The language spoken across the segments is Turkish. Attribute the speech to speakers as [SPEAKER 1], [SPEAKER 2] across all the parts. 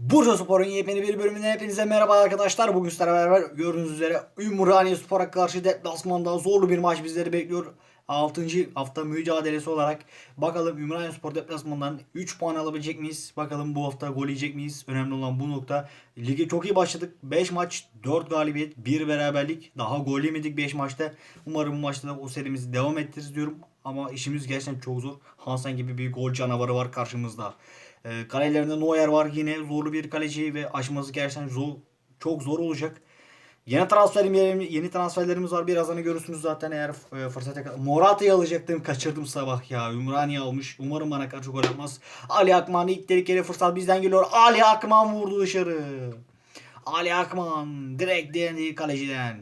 [SPEAKER 1] Bursa Spor'un yepyeni bir bölümüne hepinize merhaba arkadaşlar. Bugün sizlerle beraber gördüğünüz üzere Ümraniye Spor'a karşı deplasmanda zorlu bir maç bizleri bekliyor. 6. hafta mücadelesi olarak bakalım Ümraniye Spor deplasmanından 3 puan alabilecek miyiz? Bakalım bu hafta gol yiyecek miyiz? Önemli olan bu nokta. Lige çok iyi başladık. 5 maç 4 galibiyet 1 beraberlik. Daha gol yemedik 5 maçta. Umarım bu maçta da o serimizi devam ettiririz diyorum. Ama işimiz gerçekten çok zor. Hansen gibi bir gol canavarı var karşımızda. E, kalelerinde Neuer var yine zorlu bir kaleci ve aşması gerçekten zor, çok zor olacak. Yeni transferlerimiz, yeni transferlerimiz var. Birazdan görürsünüz zaten eğer e, fırsat Morata'yı alacaktım. Kaçırdım sabah ya. Ümraniye almış. Umarım bana karşı gol atmaz. Ali Akman ilk tehlikeli fırsat bizden geliyor. Ali Akman vurdu dışarı. Ali Akman direkt değindi kaleciden.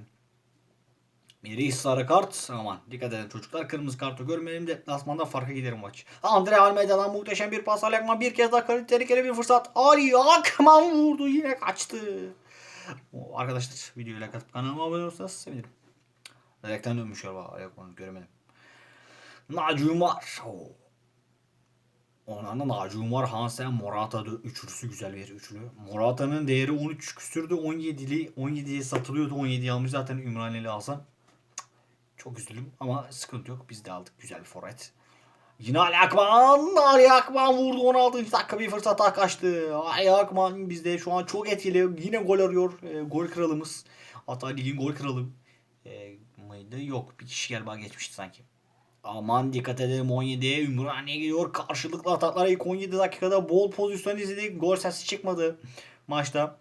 [SPEAKER 1] Biri sarı kart. Aman dikkat edin çocuklar. Kırmızı kartı görmeyelim de deplasmanda farka giderim maç. Andre Almeida'dan muhteşem bir pas. Ali Akman bir kez daha tehlikeli bir fırsat. Ali Akman vurdu yine kaçtı. Arkadaşlar videoya katıp kanalıma abone olursanız sevinirim. Direkten dönmüş galiba Ali Akman'ı göremedim. Naci Umar. Oo. Ondan da Naci Umar, Hansen, Morata üçlüsü güzel bir üçlü. Morata'nın değeri 13 küsürdü. 17'li 17'ye satılıyordu. 17'yi almış zaten Ümraniyeli alsan. Çok üzüldüm ama sıkıntı yok. Biz de aldık güzel bir forvet. Yine Ali Akman. Ali Akman vurdu 16. dakika bir fırsat daha kaçtı. Ali Akman bizde şu an çok etkili. Yine gol arıyor. E, gol kralımız. Hatta ligin gol kralı. E, mıydı? Yok. Bir kişi galiba geçmişti sanki. Aman dikkat edelim 17'ye Ümraniye gidiyor. Karşılıklı ataklar ilk 17 dakikada bol pozisyon izledik. Gol sesi çıkmadı maçta.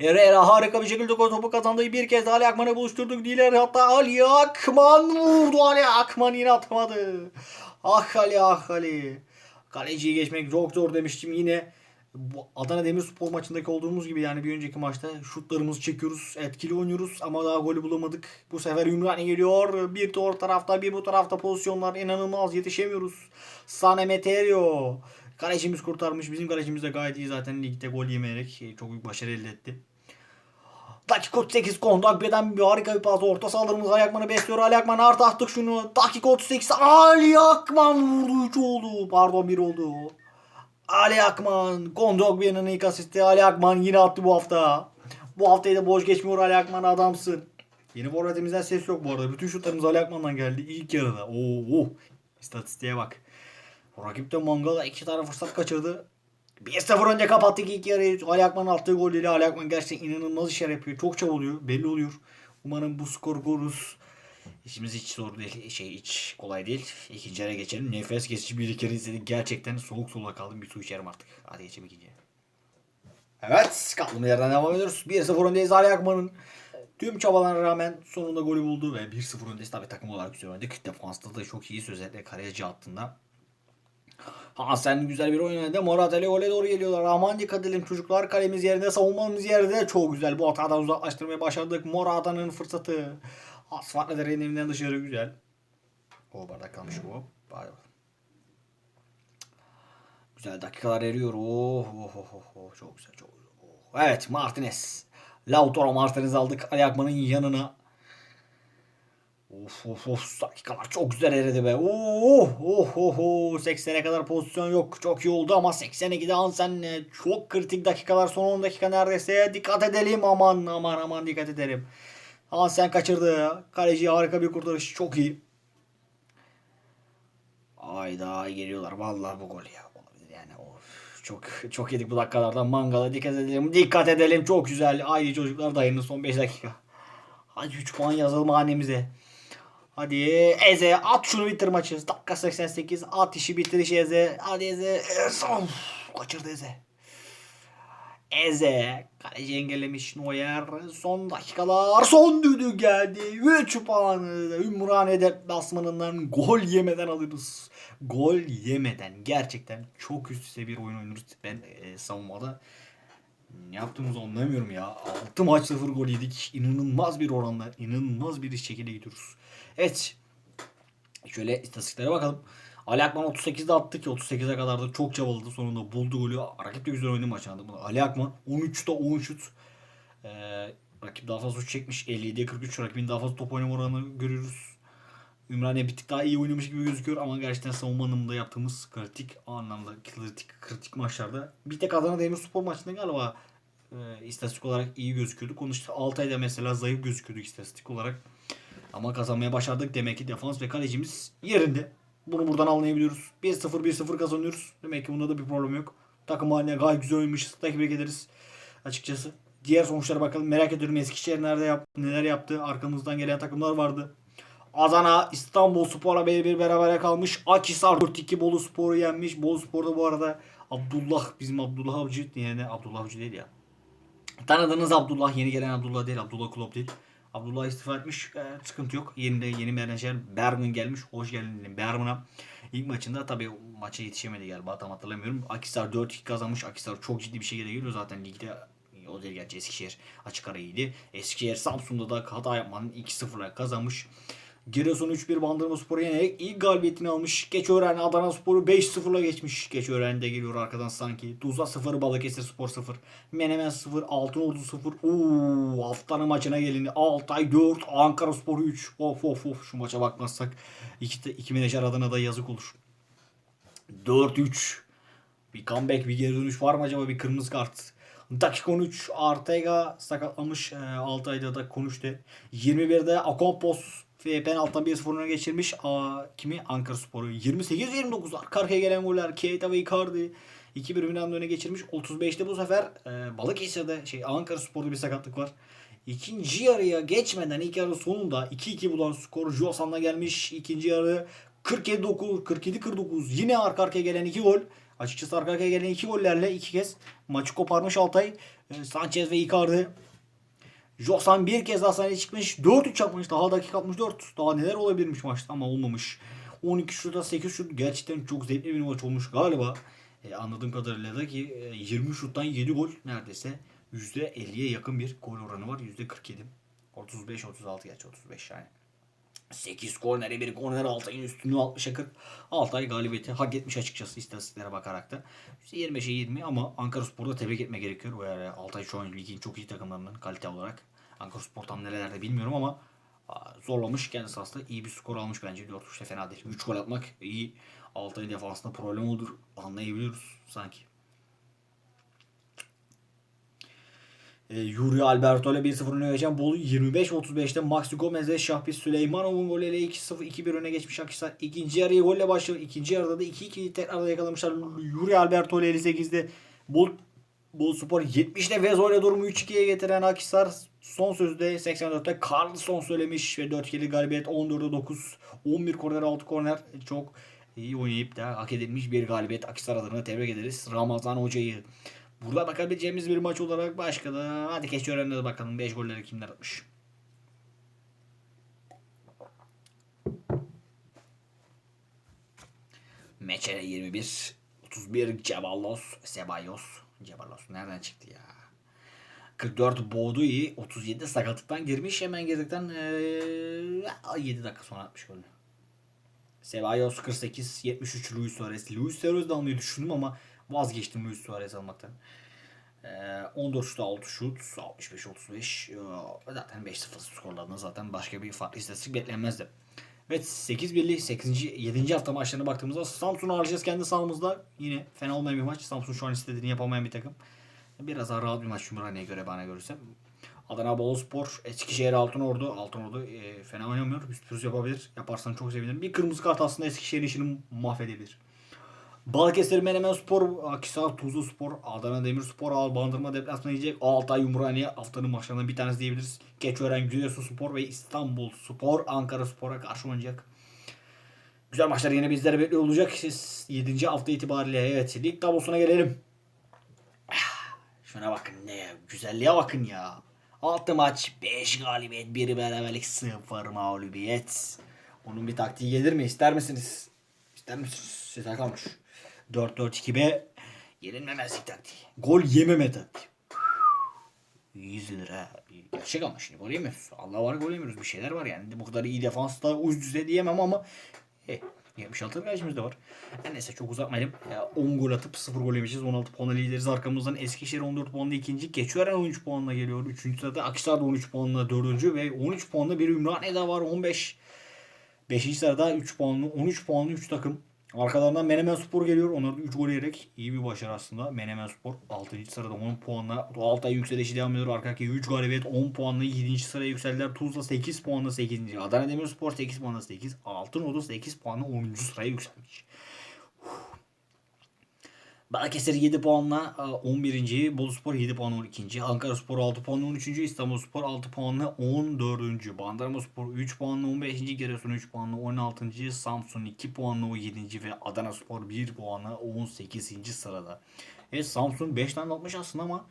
[SPEAKER 1] Herrera harika bir şekilde topu kazandı. Bir kez Ali Akman'ı buluşturduk. Diler hatta Ali Akman vurdu. Ali Akman yine atmadı. Ah Ali ah Ali. Kaleciyi geçmek çok zor demiştim yine. Bu Adana Demirspor maçındaki olduğumuz gibi yani bir önceki maçta şutlarımızı çekiyoruz, etkili oynuyoruz ama daha golü bulamadık. Bu sefer Ümraniye geliyor. Bir de tarafta bir bu tarafta pozisyonlar inanılmaz yetişemiyoruz. Sane Meterio. Kalecimiz kurtarmış. Bizim kalecimiz de gayet iyi zaten ligde gol yemeyerek çok büyük başarı elde etti. Dakika 38 Kondagbe'den bir harika bir pas. Orta sahalarımız Ali Akman'ı besliyor. Ali Akman artı attık şunu. Dakika 38 Ali Akman vurdu 3 oldu. Pardon 1 oldu. Ali Akman. Kondagbe'nin ilk asisti. Ali Akman yine attı bu hafta. Bu haftayı da boş geçmiyor Ali Akman adamsın. Yeni forvetimizden ses yok bu arada. Bütün şutlarımız Ali Akman'dan geldi ilk yarıda. Oo, oh. İstatistiğe bak. Rakip de Mangala iki tane fırsat kaçırdı. 1-0 önce kapattık ilk yarıyı. Ali Akman'ın attığı golleriyle Ali Akman gerçekten inanılmaz işler yapıyor. Çok çabalıyor. Belli oluyor. Umarım bu skor koruruz. İşimiz hiç zor değil. Şey hiç kolay değil. İkinci yarıya geçelim. Nefes kesici bir kere izledik. Gerçekten soğuk soğuk kaldım. Bir su içerim artık. Hadi geçelim ikinciye. Evet. Kaldığımız yerden devam ediyoruz. 1-0 öndeyiz Ali Akman'ın. Tüm çabalarına rağmen sonunda golü buldu ve 1-0 öndeyiz. Tabii takım olarak güzel oynadık. Defansta da çok iyi özellikle kaleci hattında. Hasan güzel bir oyun oynadı. Morata ile gole doğru geliyorlar. Aman dikkat edelim çocuklar. Kalemiz yerinde, savunmamız yerde. Çok güzel. Bu hatadan uzaklaştırmayı başardık. Morata'nın fırsatı. Asfalt ederin evinden dışarı güzel. O bardak kalmış bu. Pardon. Güzel dakikalar eriyor. Oh, oh, oh, oh, oh. Çok güzel, çok güzel. Oh. Evet, Martinez. Lautaro Martinez aldık. Ali yanına. Of of of dakikalar çok güzel eridi be. Oh oh oh oh 80'e kadar pozisyon yok. Çok iyi oldu ama 82'de Hansen'le çok kritik dakikalar son 10 dakika neredeyse. Dikkat edelim aman aman aman dikkat edelim. Hansen kaçırdı. Kaleci harika bir kurtarış çok iyi. Ayda geliyorlar vallahi bu gol ya. Olabilir yani of. Çok çok yedik bu dakikalardan mangala dikkat edelim. Dikkat edelim çok güzel. Haydi çocuklar dayanın son 5 dakika. Hadi 3 puan yazalım hanemize. Hadi Eze at şunu bitir maçı. Dakika 88 at işi bitir işi Eze. Hadi Eze. Eze. Kaçırdı Eze. Eze. Kaleci engellemiş Neuer. Son dakikalar. Son düdük geldi. 3 puanı. Ümraniye deplasmanından gol yemeden alırız. Gol yemeden. Gerçekten çok üst üste bir oyun oynuyoruz. Ben e, savunmada ne yaptığımızı anlamıyorum ya. 6 maç 0 gol yedik. İnanılmaz bir oranla, inanılmaz bir şekilde gidiyoruz. Evet. Şöyle istatistiklere bakalım. Ali Akman 38'de attı ki 38'e kadar da çok çabaladı. Sonunda buldu golü. Rakip de güzel oynadı maçı. Ali Akman 13'te 10 şut. Ee, rakip daha fazla şut çekmiş. 57'ye 43. Rakibin daha fazla top oynama oranını görüyoruz. Ümraniye bir tık daha iyi oynamış gibi gözüküyor ama gerçekten savunma anlamında yaptığımız kritik anlamda kritik kritik maçlarda bir tek Adana Demirspor maçında galiba e, istatistik olarak iyi gözüküyordu. Konuştu Altay'da mesela zayıf gözüküyorduk istatistik olarak. Ama kazanmaya başardık. Demek ki defans ve kalecimiz yerinde. Bunu buradan anlayabiliyoruz. 1-0 1-0 kazanıyoruz. Demek ki bunda da bir problem yok. Takım haline gayet güzel oynamışız. Tebrik ederiz açıkçası. Diğer sonuçlara bakalım. Merak ediyorum Eskişehir nerede yap neler yaptı. Arkamızdan gelen takımlar vardı. Adana İstanbul bir bir berabere kalmış. Akhisar 4-2 Bolu Spor'u yenmiş. Bolu Spor'da bu arada Abdullah bizim Abdullah Avcı yani Abdullah Avcı değil ya. Tanıdığınız Abdullah yeni gelen Abdullah değil Abdullah Klopp değil. Abdullah istifa etmiş. E, sıkıntı yok. Yerinde yeni menajer Bergman gelmiş. Hoş geldin Bergman'a. İlk maçında tabii maça yetişemedi galiba tam hatırlamıyorum. Akhisar 4-2 kazanmış. Akhisar çok ciddi bir şekilde geliyor zaten ligde o değil gerçi Eskişehir açık ara iyiydi. Eskişehir Samsun'da da hata yapmanın 2-0'la kazanmış. Giresun 3-1 Bandırma Spor'u yenerek ilk galibiyetini almış. Geçören Adana Spor'u 5-0'la geçmiş. Geçören de geliyor arkadan sanki. Tuzla 0, Balıkesir Spor 0. Menemen 0, Altınordu 0. Uuu haftanın maçına gelindi. Altay 4, Ankara Spor 3. Of of of şu maça bakmazsak iki, iki menajer adına da yazık olur. 4-3. Bir comeback, bir geri dönüş var mı acaba? Bir kırmızı kart. Dakika 13 Artega sakatlamış. E, Altay'da da konuştu. 21'de Akompos penaltıdan 1-0 öne geçirmiş. Aa, kimi? Ankara Sporu. 28-29 arka arkaya gelen goller. Keita ve Icardi. 2-1 Milan'da öne geçirmiş. 35'te bu sefer e, Balıkesir'de şey Ankara Spor'da bir sakatlık var. İkinci yarıya geçmeden ilk yarı sonunda 2-2 bulan skor Josan'la gelmiş. İkinci yarı 47-9, 47-49 yine arka arkaya gelen 2 gol. Açıkçası arka arkaya gelen 2 gollerle iki kez maçı koparmış Altay. E, Sanchez ve Icardi Josan bir kez daha sahneye çıkmış. 4-3 yapmış. Daha dakika 64. Daha neler olabilirmiş maçta ama olmamış. 12 şuta 8 şut gerçekten çok zevkli bir maç olmuş galiba. E, anladığım kadarıyla da ki e, 20 şuttan 7 gol neredeyse %50'ye yakın bir gol oranı var. %47. 35-36 gerçi 35 yani. 8 kornere bir korner Altay'ın üstünlüğü 60'a 40. Altay galibiyeti hak etmiş açıkçası istatistiklere bakarak da. %25'e 20 ama Ankara Spor'da tebrik etme gerekiyor. O yani Altay şu an ligin çok iyi takımlarından kalite olarak. Ankara Spor tam nerelerde bilmiyorum ama zorlamış. Kendisi aslında iyi bir skor almış bence. 4 3'te fena değil. 3 gol atmak iyi. Altay'ın defansında problem olur. Anlayabiliyoruz sanki. E, Yuri Alberto ile 1-0 öne geçen Bolu 25-35'te Maxi Gomez'e Şahbis Süleymanov'un golüyle 2-0 2-1 öne geçmiş Akhisar. İkinci yarıyı golle başlıyor. İkinci yarıda da 2-2 tekrar yakalamışlar. Yuri Alberto ile 58'de Bol Bol Spor 70'te Vezo ile durumu 3-2'ye getiren Akhisar son sözde 84'te Carlson söylemiş ve 4-2'li galibiyet 14'e 9 11 korner 6 korner çok iyi oynayıp da hak edilmiş bir galibiyet Akhisar adına tebrik ederiz. Ramazan Hoca'yı Burada bakabileceğimiz bir maç olarak başka da hadi Keçiören'de de bakalım 5 golleri kimler atmış. Meçene 21 31 Ceballos Sebayos Ceballos nereden çıktı ya? 44 Boğdui 37 sakatlıktan girmiş hemen girdikten ee, 7 dakika sonra atmış golü. Sebayos 48 73 Luis Suarez. Luis Suarez de almayı düşündüm ama vazgeçtim Luis Suarez almaktan. Ee, 14 şut 6 şut 65 35 zaten 5-0 skorlarında zaten başka bir farklı istatistik beklenmezdi. Evet 8 birli 8. 7. hafta maçlarına baktığımızda Samsun'u alacağız kendi sahamızda. Yine fena olmayan bir maç. Samsun şu an istediğini yapamayan bir takım. Biraz daha rahat bir maç Ümraniye'ye göre bana görürse. Adana Boluspor, Eskişehir Altınordu. Altınordu e, fena oynamıyor. Bir sürpriz yapabilir. Yaparsan çok sevinirim. Bir kırmızı kart aslında Eskişehir'in işini mahvedebilir. Balıkesir Menemen Spor, Akhisar Tuzlu Spor, Adana Demirspor, Al Bandırma deplasmanı yiyecek. Altay Yumraniye haftanın maçlarından bir tanesi diyebiliriz. Keçiören Giresun Spor ve İstanbul Spor Ankara Spor'a karşı oynayacak. Güzel maçlar yine bizlere bekliyor olacak. Siz 7. hafta itibariyle evet lig tablosuna gelelim. Şuna bakın ne güzelliğe bakın ya. 6 maç 5 galibiyet 1 beraberlik 0 mağlubiyet. Onun bir taktiği gelir mi? İster misiniz? İster misiniz? Size kalmış. 4-4-2B yenilmemezlik taktiği. Gol yememe taktiği. 100 lira. Gerçek ama şimdi gol yemiyoruz. Allah var gol yemiyoruz. Bir şeyler var yani. Bu kadar iyi defans da uç düzey diyemem ama eh, 76 kalecimiz de var. Yani neyse çok uzatmayalım. Ya 10 gol atıp 0 gol yemişiz. 16 puanla lideriz. Arkamızdan Eskişehir 14 puanla ikinci. Keçiören 13 puanla geliyor. Üçüncü sırada Akhisar da 13 puanla dördüncü ve 13 puanla bir Ümraniye daha var. 15 5. sırada 3 puanlı 13 puanlı 3 takım. Arkalarından Menemen Spor geliyor. Onlar da 3 gol yiyerek iyi bir başarı aslında. Menemen Spor 6. sırada 10 puanla. Altay yükselişi devam ediyor. Arkadaki 3 galibiyet 10 puanla 7. sıraya yükseldiler. Tuzla 8 puanla 8. Adana Demirspor 8 puanla 8. Altınordu 8 puanla 10. sıraya yükselmiş. Balıkesir 7 puanla e, 11. Boluspor 7 puanla 12. Ankara Spor 6 puanla 13. İstanbul Spor 6 puanla 14. Bandırma Spor 3 puanla 15. Giresun 3 puanla 16. Samsun 2 puanla 17. ve Adana Spor 1 puanla 18. sırada. Evet Samsun 5 tane atmış aslında ama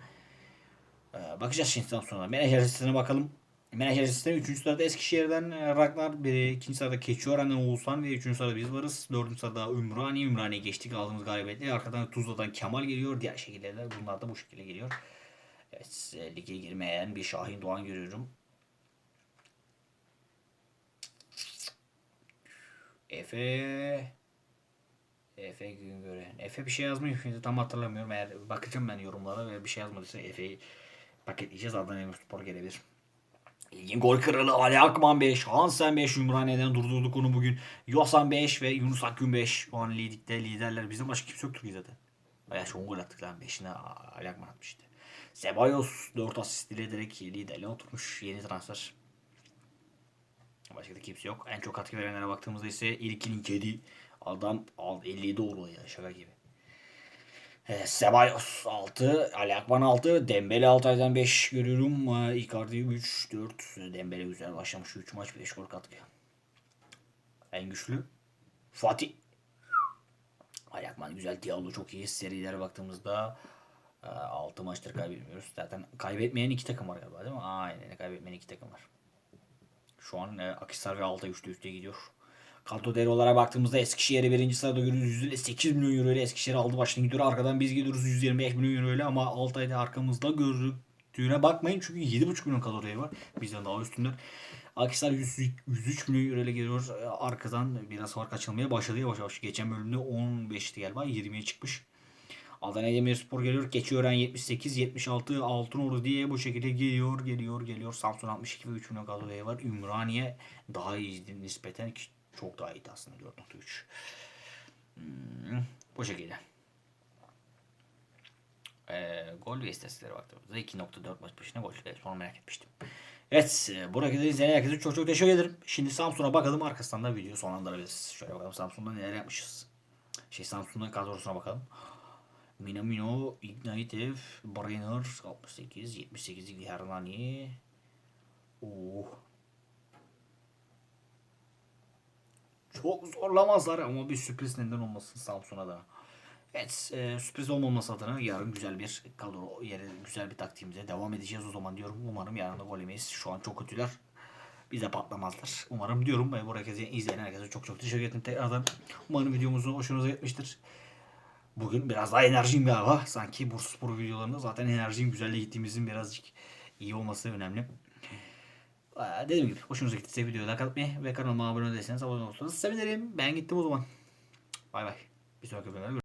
[SPEAKER 1] e, bakacağız şimdi Samsun'a. Menajer listesine bakalım. Menajer listesinde 3. sırada Eskişehir'den e, Ragnar, 2. sırada Keçiören'den Oğuzhan ve 3. sırada biz varız. 4. sırada Ümraniye. Ümraniye geçtik aldığımız galibiyetle. Arkadan Tuzla'dan Kemal geliyor. Diğer şekilde de bunlar da bu şekilde geliyor. Evet, lige girmeyen bir Şahin Doğan görüyorum. Efe Efe Güngören. Efe bir şey yazmış. Şimdi tam hatırlamıyorum. Eğer bakacağım ben yorumlara ve bir şey yazmadıysa Efe'yi paketleyeceğiz. Adana Demirspor gelebilir. İlgin gol kralı Ali Akman 5, Hansen 5 Ümraniye'den durdurduk onu bugün. Yosan 5 ve Yunus Akgün 5. Şu an ligde liderler. Bizim başka kimse yoktur ki zaten. Şu 10 gol attık lan. 5'ine Ali Akman atmıştı. Sebayos 4 asist ile direkt liderliğe oturmuş. Yeni transfer. Başka da kimse yok. En çok katkı verenlere baktığımızda ise İlkin 7. Adam 57 oldu ya şaka gibi. E, Sebayos 6, Ali Akman 6, Dembele Altay'dan 5 görüyorum. E, Icardi 3, 4. Dembele güzel başlamış. 3 maç 5 gol katkı. En güçlü Fatih. Ali Akman güzel. Diallo çok iyi. Serilere baktığımızda 6 maçtır kaybetmiyoruz. Zaten kaybetmeyen iki takım var galiba değil mi? Aynen kaybetmeyen iki takım var. Şu an e, Akhisar ve Altay üçte üste gidiyor. Kadro değeri olarak baktığımızda Eskişehir'i birinci sırada görüyoruz. 8 milyon euro ile Eskişehir aldı başını gidiyor. Arkadan biz gidiyoruz 125 milyon euro ile ama Altay'da arkamızda gördüğüne bakmayın. Çünkü 7,5 milyon kadro değeri var. Bizden daha üstünler. Akhisar 100, 103 milyon euro ile geliyor. Arkadan biraz fark açılmaya başladı yavaş yavaş. Geçen bölümde 15'ti galiba 20'ye çıkmış. Adana Demirspor geliyor. Keçiören 78, 76, Altınordu diye bu şekilde geliyor, geliyor, geliyor. Samsun 62 ve 3 milyon kadro değeri var. Ümraniye daha iyi nispeten çok daha iyiydi aslında 4.3. Hmm, bu şekilde. Ee, gol ve istatistiklere baktığımızda 2.4 maç başına gol. Evet, sonra merak etmiştim. Evet, e, buraya kadar izleyen herkese çok çok teşekkür ederim. Şimdi Samsun'a bakalım arkasından da video sonlandırabiliriz. Şöyle bakalım Samsun'da neler yapmışız. Şey Samsun'un kadrosuna bakalım. Minamino, Ignitev, Brainer, 68, 78 Hernani. Oh. Çok zorlamazlar ama bir sürpriz neden olmasın Samsun'a da. Evet e, sürpriz olmaması adına yarın güzel bir kadro yeri güzel bir taktiğimize devam edeceğiz o zaman diyorum. Umarım yarın da gol yemeyiz. Şu an çok kötüler. Bize patlamazlar. Umarım diyorum ve bu herkese izleyen herkese çok çok teşekkür ederim tekrardan. Umarım videomuzu hoşunuza gitmiştir. Bugün biraz daha enerjiyim galiba. Sanki Bursaspor videolarında zaten enerjim güzelle gittiğimizin birazcık iyi olması önemli. Ee, Dediğim gibi hoşunuza gittiyse videoyu like atmayı ve kanalıma abone değilseniz abone olursanız sevinirim. Ben gittim o zaman. Bay bay. Bir sonraki bölümde görüşürüz.